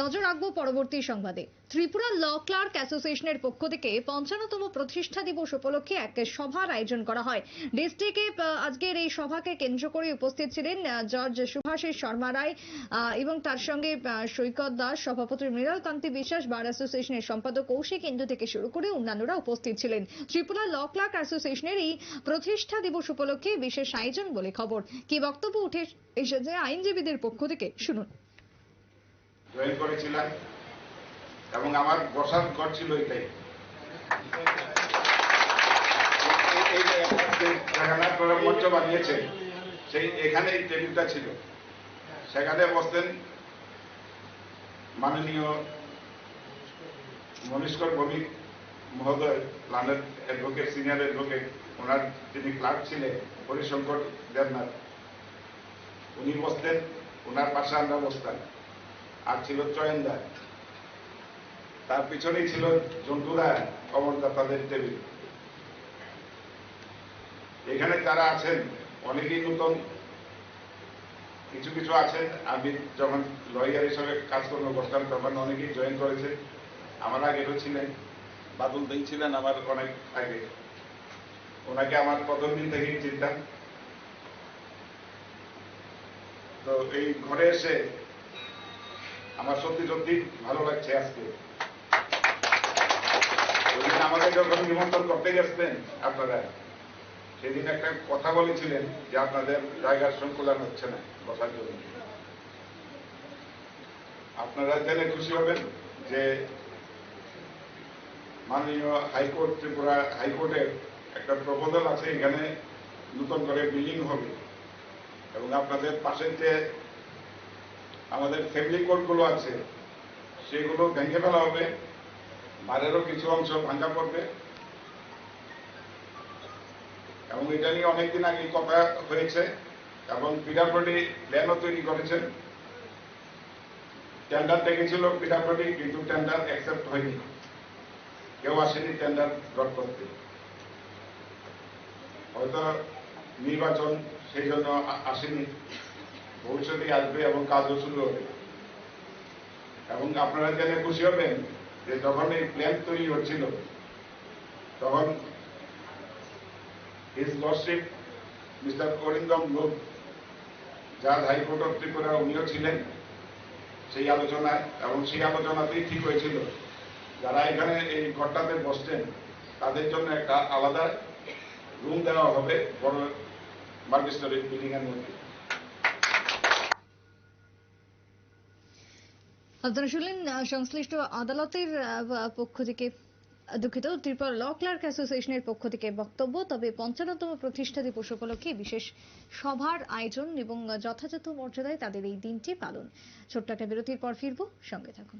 নজর রাখব পরবর্তী সংবাদে। ত্রিপুরা ল ক্লার্ক অ্যাসোসিয়েশনের পক্ষ থেকে পঞ্চান্নতম প্রতিষ্ঠা দিবস উপলক্ষে এক সভার আয়োজন করা হয়। ডিস্ট্রিক্টে আজকের এই সভাকে কেন্দ্র করে উপস্থিত ছিলেন আহ, জর্জ সুভাষিস শর্মা রায় এবং তার সঙ্গে সৈকত দাস সভাপতি মৃণাল কান্তি বিশ্বাস বার অ্যাসোসিয়েশনের সম্পাদক কৌশিক ইন্দু থেকে শুরু করে অন্যান্যরা উপস্থিত ছিলেন। ত্রিপুরা ল ক্লার্ক অ্যাসোসিয়েশনের এই প্রতিষ্ঠা দিবস উপলক্ষে বিশেষ আয়োজন বলে খবর। কি বক্তব্য উঠে এসেছে আইনজীবীদের পক্ষ থেকে? শুনুন। জয়েন করেছিলাম এবং আমার বসার ঘর ছিল এটাই। মঞ্চ বানিয়েছে, সেই এখানে এই টেবিলটা ছিল। সেখানে বসতেন মাননীয় মনীষকর ভৌমিক মহোদয় প্ল্যানেট অ্যাডভোকেট সিনিয়র অ্যাডভোকেট ওনার যিনি ক্লার্ক ছিলেন, হরিশঙ্কর দেবনাথ। উনি বসতেন, ওনার পাশে আমরা বসতাম। আর ছিল চয়নদা। তার পিছনেই ছিল জন্তুরা কমলদা তাদের টেবিল। এখানে যারা আছেন অনেকেই নতুন। কিছু কিছু আছেন। আমি যখন লয়ার হিসাবে কাজকর্ম করতাম তখন অনেকেই জয়েন করেছে আমার আগেও ছিলেন, বাদল দিন ছিলেন আমার অনেক আগে। ওনাকে আমার প্রথম দিন থেকেই চিনতাম। তো এই ঘরে এসে আমার সত্যি সত্যি ভালো লাগছে আজকে। আমাকে যখন নিমন্ত্রণ করতে গেছেন আপনারা, সেদিন একটা কথা বলেছিলেন যে আপনাদের জায়গার সংকুলন হচ্ছে না বসার জন্য। আপনারা জেনে খুশি হবেন যে মাননীয় হাইকোর্ট ত্রিপুরা হাইকোর্টের একটা প্রপোজাল আছে, এখানে নতুন করে বিল্ডিং হবে। এবং আপনাদের পাশের যে আমাদের ফ্যামিলি কোর্টগুলো আছে, সেগুলো ভেঙে ফেলা হবে বারেরও কিছু অংশ ভাঙা পড়বে। এবং এটা নিয়ে অনেকদিন আগে কথা হয়েছে, এবং পিডাব্লিউডি প্ল্যানও তৈরি করেছেন। টেন্ডার দেখেছিল পিডাব্লিউডি, কিন্তু টেন্ডার অ্যাকসেপ্ট হয়নি। কেউ আসেনি টেন্ডার ডট করতে। হয়তো নির্বাচন সেই জন্য আসেনি। ভবিষ্যতে আসবে এবং কাজও শুরু হবে। এবং আপনারা জেনে খুশি হবেন যে যখন এই প্ল্যান তৈরি হচ্ছিল, তখন মিস্টার অরিন্দম লোক জাজ হাইকোর্ট অফ ত্রিপুরা উনিও ছিলেন, সেই আলোচনায় এবং সেই আলোচনাতেই ঠিক হয়েছিল, যারা এখানে এই ঘরটাতে বসছেন তাদের জন্য একটা আলাদা রুম দেওয়া হবে বড় বিল্ডিং এর মধ্যে। আপনারা শুনলেন সংশ্লিষ্ট আদালতের পক্ষ থেকে দুঃখিত। ত্রিপুরা ল ক্লার্ক অ্যাসোসিয়েশনের পক্ষ থেকে বক্তব্য, তবে পঞ্চান্নতম প্রতিষ্ঠা দিবস উপলক্ষে বিশেষ সভার আয়োজন এবং যথাযথ মর্যাদায় তাদের এই দিনটি পালন। ছোট্ট একটা বিরতির পর ফিরব, সঙ্গে থাকুন।